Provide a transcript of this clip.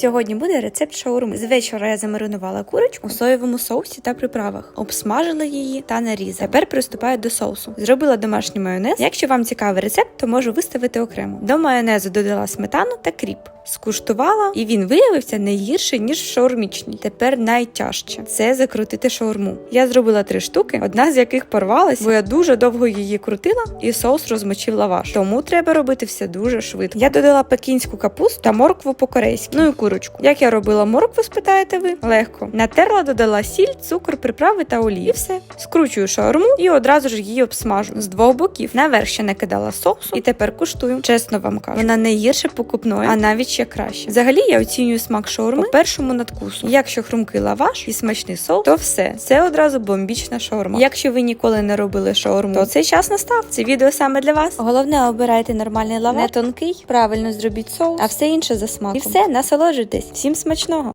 Сьогодні буде рецепт шаурми. З вечора я замаринувала курочку у соєвому соусі та приправах, обсмажила її та нарізала. Тепер приступаю до соусу. Зробила домашній майонез. Якщо вам цікавий рецепт, то можу виставити окремо. До майонезу додала сметану та кріп. Скуштувала, і він виявився не гірший, ніж шаурмічний. Тепер найтяжче це закрутити шаурму. Я зробила три штуки, одна з яких порвалась, бо я дуже довго її крутила, і соус розмочив лаваш. Тому треба робити все дуже швидко. Я додала пекінську капусту та моркву по-корейськи. Ну і курочку. Як я робила моркву, спитаєте ви? Легко. Натерла, додала сіль, цукор, приправи та олію. І все. Скручую шаурму і одразу ж її обсмажу з двох боків. Наверх ще накидала соусу і тепер куштую. Чесно вам кажу, вона не гірше покупної, а навіть ще краще. Взагалі я оцінюю смак шаурми по першому надкусу. Якщо хрумкий лаваш і смачний соус, то все. Це одразу бомбічна шаурма. Якщо ви ніколи не робили шаурму, то цей час настав. Це відео саме для вас. Головне, обирайте нормальний лаваш, не тонкий, правильно зробіть соус, а все інше за смаком. І все, насолоджуйтесь. Всім смачного!